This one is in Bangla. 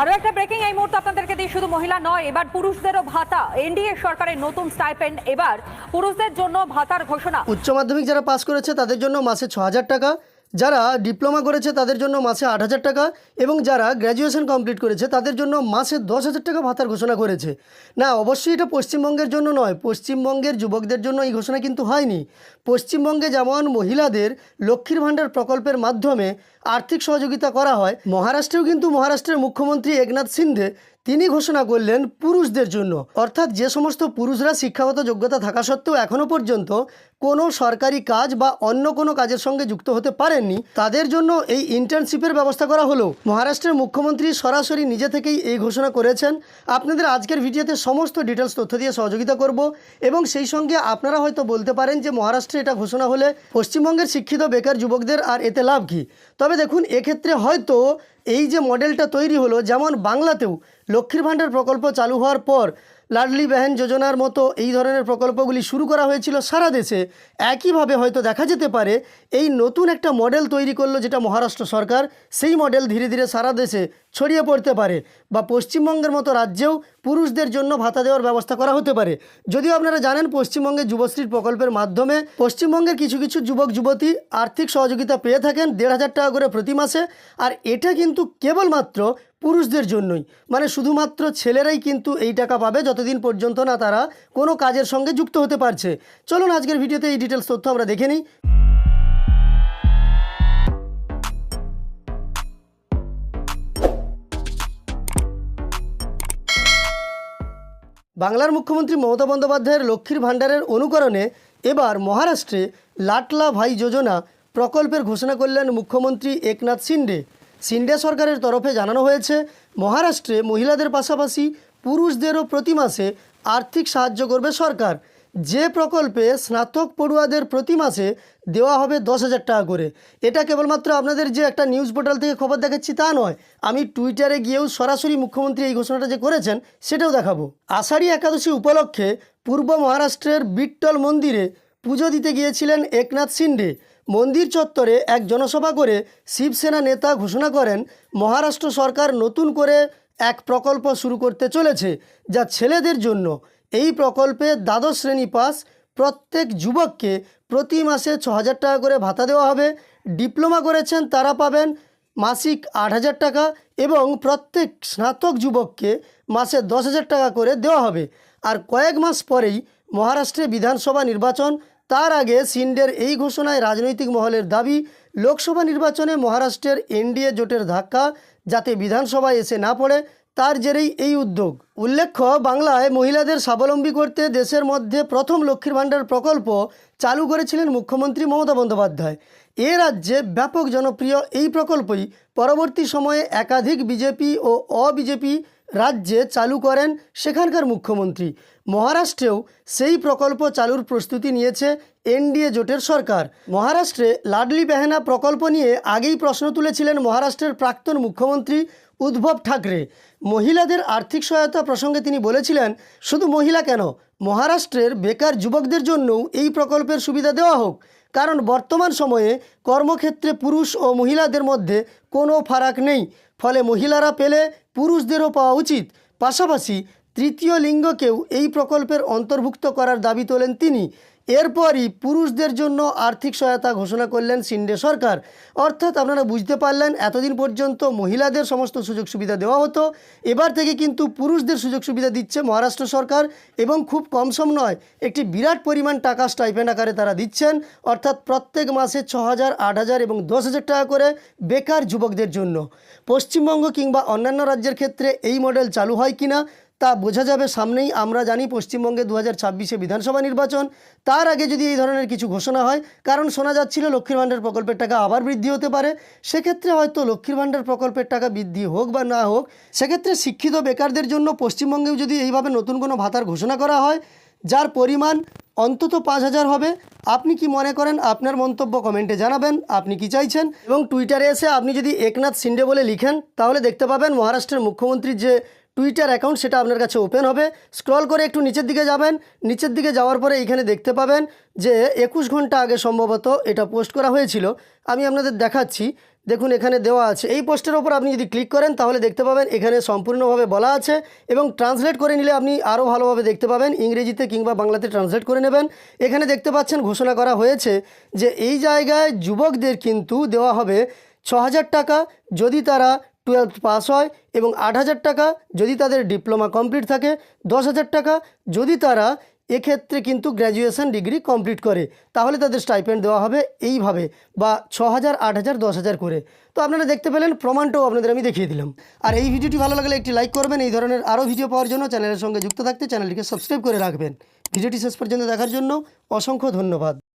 আরও একটা ব্রেকিং এই মুহূর্তে আপনাদেরকে দিয়ে শুধু মহিলা নয়, এবার পুরুষদেরও ভাতা। এনডিএ সরকারের নতুন স্টাইপেন্ড এবার পুরুষদের জন্য ভাতার ঘোষণা। উচ্চ মাধ্যমিক যারা পাস করেছে, তাদের জন্য মাসে ছ হাজার টাকা। যারা ডিপ্লোমা করেছে তাদের জন্য মাসে আট হাজার টাকা এবং যারা গ্র্যাজুয়েশন কমপ্লিট করেছে তাদের জন্য মাসে দশ হাজার টাকা ভাতার ঘোষণা করেছে। না, অবশ্যই এটা পশ্চিমবঙ্গের জন্য নয়, পশ্চিমবঙ্গের যুবকদের জন্য এই ঘোষণা কিন্তু হয়নি। পশ্চিমবঙ্গে যেমন মহিলাদের লক্ষ্মীর ভাণ্ডার প্রকল্পের মাধ্যমে আর্থিক সহযোগিতা করা হয়, মহারাষ্ট্রেও কিন্তু মহারাষ্ট্রের মুখ্যমন্ত্রী একনাথ সিন্ধে তিনি ঘোষণা করলেন পুরুষদের জন্য। অর্থাৎ যে সমস্ত পুরুষরা শিক্ষাগত যোগ্যতা থাকা সত্ত্বেও এখনও পর্যন্ত কোনো সরকারি কাজ বা অন্য কোনো কাজের সঙ্গে যুক্ত হতে পারেননি। তাদের জন্য এই ইন্টার্নশিপের ব্যবস্থা করা হলো। মহারাষ্ট্রের মুখ্যমন্ত্রী সরাসরি নিজে থেকেই এই ঘোষণা করেছেন। আপনাদের আজকের ভিডিওতে সমস্ত ডিটেলস তথ্য দিয়ে সহযোগিতা করব এবং সেই সঙ্গে আপনারা হয়তো বলতে পারেন যে মহারাষ্ট্রে এটা ঘোষণা হলে পশ্চিমবঙ্গের শিক্ষিত বেকার যুবকদের আর এতে লাভ কী? তবে দেখুন, এক্ষেত্রে হয়তো এই যে মডেলটা তৈরি হলো যেমন বাংলাতেও লক্ষ্মীর ভাণ্ডার প্রকল্প চালু হওয়ার পর লাডলি বেহেন যোজনার মতো এই ধরনের প্রকল্পগুলি শুরু করা হয়েছিল সারা দেশে। একইভাবে হয়তো দেখা যেতে পারে, এই নতুন একটা মডেল তৈরি করল যেটা মহারাষ্ট্র সরকার, সেই মডেল ধীরে ধীরে সারা দেশে ছড়িয়ে পড়তে পারে বা পশ্চিমবঙ্গের মতো রাজ্যেও পুরুষদের জন্য ভাতা দেওয়ার ব্যবস্থা করা হতে পারে। যদিও আপনারা জানেন পশ্চিমবঙ্গে যুবশ্রীর প্রকল্পের মাধ্যমে পশ্চিমবঙ্গের কিছু কিছু যুবক, যুবতী আর্থিক সহযোগিতা পেয়ে থাকেন দেড় হাজার টাকা করে প্রতি মাসে। আর এটা কিন্তু কেবলমাত্র পুরুষদের জন্যই। মানে শুধুমাত্র ছেলেরাই কিন্তু এই টাকা পাবে যতদিন পর্যন্ত না তারা কোনো কাজের সঙ্গে যুক্ত হতে পারছে। চলুন আজকের ভিডিওতে এই ডিটেলস তথ্য আমরা দেখে নিই। বাংলার মুখ্যমন্ত্রী মমতা বন্দ্যোপাধ্যায়ের লক্ষ্মীর ভাণ্ডারের অনুকরণে এবার মহারাষ্ট্রে লাটলা ভাই যোজনা প্রকল্পের ঘোষণা করলেন মুখ্যমন্ত্রী একনাথ সিন্ডে সিন্ডে সরকারের তরফে জানানো হয়েছে, মহারাষ্ট্রে মহিলাদের পাশাপাশি পুরুষদেরও প্রতি মাসে আর্থিক সাহায্য করবে সরকার। যে প্রকল্পে স্নাতক পড়ুয়াদের প্রতি মাসে দেওয়া হবে দশ হাজার টাকা করে। এটা কেবলমাত্র আপনাদের যে একটা নিউজ পোর্টাল থেকে খবর দেখাচ্ছি তা নয়, আমি টুইটারে গিয়েও সরাসরি মুখ্যমন্ত্রী এই ঘোষণাটা যে করেছেন সেটাও দেখাবো। আষাঢ়ী একাদশী উপলক্ষে পূর্ব মহারাষ্ট্রের বিট্টল মন্দিরে পুজো দিতে গিয়েছিলেন একনাথ সিন্ডে। মন্দির চত্বরে এক জনসভা করে শিবসেনা নেতা ঘোষণা করেন, মহারাষ্ট্র সরকার নতুন করে এক প্রকল্প শুরু করতে চলেছে যা ছেলেদের জন্য। এই প্রকল্পে দ্বাদশ শ্রেণি পাস প্রত্যেক যুবককে প্রতি মাসে ছ হাজার টাকা করে ভাতা দেওয়া হবে। ডিপ্লোমা করেছেন তারা পাবেন মাসিক আট হাজার টাকা এবং প্রত্যেক স্নাতক যুবককে মাসে দশ হাজার টাকা করে দেওয়া হবে। আর কয়েক মাস পরেই মহারাষ্ট্রে বিধানসভা নির্বাচন তার আগে সিন্ডের এই ঘোষণায় রাজনৈতিক মহলের দাবি, লোকসভা নির্বাচনে মহারাষ্ট্রের এনডিএ জোটের ধাক্কা যাতে বিধানসভায় এসে না পড়ে, তার জেরেই এই উদ্যোগ। উল্লেখ্য, বাংলায় মহিলাদের স্বাবলম্বী করতে দেশের মধ্যে প্রথম লক্ষ্মীর ভাণ্ডার প্রকল্প চালু করেছিলেন মুখ্যমন্ত্রী মমতা বন্দ্যোপাধ্যায়। এ রাজ্যে ব্যাপক জনপ্রিয় এই প্রকল্পই পরবর্তী সময়ে একাধিক বিজেপি ও অবিজেপি রাজ্যে চালু করেন সেখানকার মুখ্যমন্ত্রী। মহারাষ্ট্রেও সেই প্রকল্প চালুর প্রস্তুতি নিয়েছে এনডিএ জোটের সরকার। মহারাষ্ট্রে লাডলি বেহেনা প্রকল্প নিয়ে আগেই প্রশ্ন তুলেছিলেন মহারাষ্ট্রের প্রাক্তন মুখ্যমন্ত্রী উদ্ভব ঠাকরে। মহিলাদের আর্থিক সহায়তা প্রসঙ্গে তিনি বলেছিলেন, শুধু মহিলা কেন, মহারাষ্ট্রের বেকার যুবকদের জন্যও এই প্রকল্পের সুবিধা দেওয়া হোক। কারণ বর্তমান সময়ে কর্মক্ষেত্রে পুরুষ ও মহিলাদের মধ্যে কোনো ফারাক নেই। ফলে মহিলারা পেলে পুরুষদেরও পাওয়া উচিত। পাশাপাশি তৃতীয় লিঙ্গকেও এই প্রকল্পের অন্তর্ভুক্ত করার দাবি তোলেন তিনি। এরপরই পুরুষদের জন্য আর্থিক সহায়তা ঘোষণা করলেন সিন্ডে সরকার। অর্থাৎ আপনারা বুঝতে পারলেন, এতদিন পর্যন্ত মহিলাদের সমস্ত সুযোগ সুবিধা দেওয়া হতো। এবার থেকে কিন্তু পুরুষদের সুযোগ সুবিধা দিচ্ছে মহারাষ্ট্র সরকার এবং খুব কম সম নয়, একটি বিরাট পরিমাণ টাকা স্টাইপেন্ড আকারে তারা দিচ্ছেন। অর্থাৎ প্রত্যেক মাসে ছ হাজার আট হাজার এবং দশ হাজার টাকা করে বেকার যুবকদের জন্য। পশ্চিমবঙ্গ কিংবা অন্যান্য রাজ্যের ক্ষেত্রে এই মডেল চালু হয় কিনা তা বোঝা যাবে সামনেই। আমরা জানি পশ্চিমবঙ্গে দু হাজার বিধানসভা নির্বাচন। তার আগে যদি এই ধরনের কিছু ঘোষণা হয়, কারণ শোনা যাচ্ছিল লক্ষ্মীর ভাণ্ডার প্রকল্পের টাকা আবার বৃদ্ধি হতে পারে। সেক্ষেত্রে হয়তো লক্ষ্মীর ভাণ্ডার প্রকল্পের টাকা বৃদ্ধি হোক বা না হোক, সেক্ষেত্রে শিক্ষিত বেকারদের জন্য পশ্চিমবঙ্গেও যদি এইভাবে নতুন কোনো ভাতার ঘোষণা করা হয়, যার পরিমাণ অন্তত পাঁচ হাজার হবে, আপনি কি মনে করেন? আপনার মন্তব্য কমেন্টে জানাবেন, আপনি কি চাইছেন? এবং টুইটারে এসে আপনি যদি একনাথ সিন্ডে বলে লিখেন, তাহলে দেখতে পাবেন মহারাষ্ট্রের মুখ্যমন্ত্রীর যে টুইটার অ্যাকাউন্ট সেটা আপনার কাছে ওপেন হবে। স্ক্রল করে একটু নিচের দিকে যাবেন। নিচের দিকে যাওয়ার পরে এইখানে দেখতে পাবেন যে একুশ ঘণ্টা আগে সম্ভবত এটা পোস্ট করা হয়েছিল। আমি আপনাদের দেখাচ্ছি। দেখুন, এখানে দেওয়া আছে। এই পোস্টের ওপর আপনি যদি ক্লিক করেন, তাহলে দেখতে পাবেন এখানে সম্পূর্ণভাবে বলা আছে এবং ট্রান্সলেট করে নিলে আপনি আরও ভালোভাবে দেখতে পাবেন। ইংরেজিতে কিংবা বাংলাতে ট্রান্সলেট করে নেবেন। এখানে দেখতে পাচ্ছেন ঘোষণা করা হয়েছে যে এই জায়গায় যুবকদের কিন্তু দেওয়া হবে ছ হাজার টাকা। যদি তারা টুয়েলভ পাস হয় এবং আট হাজার টাকা যদি তাদের ডিপ্লোমা কমপ্লিট থাকে, দশ হাজার টাকা যদি তারা এক্ষেত্রে কিন্তু গ্র্যাজুয়েশন ডিগ্রি কমপ্লিট করে, তাহলে তাদের স্টাইপেন্ড দেওয়া হবে এইভাবে বা ছ হাজার, আট হাজার, দশ হাজার করে। তো আপনারা দেখতে পেলেন, প্রমাণটাও আপনাদের আমি দেখিয়ে দিলাম। আর এই ভিডিওটি ভালো লাগলে একটি লাইক করবেন, এই ধরনের আরও ভিডিও পাওয়ার জন্য চ্যানেলের সঙ্গে যুক্ত থাকতে চ্যানেলটিকে সাবস্ক্রাইব করে রাখবেন। ভিডিওটি শেষ পর্যন্ত দেখার জন্য অসংখ্য ধন্যবাদ।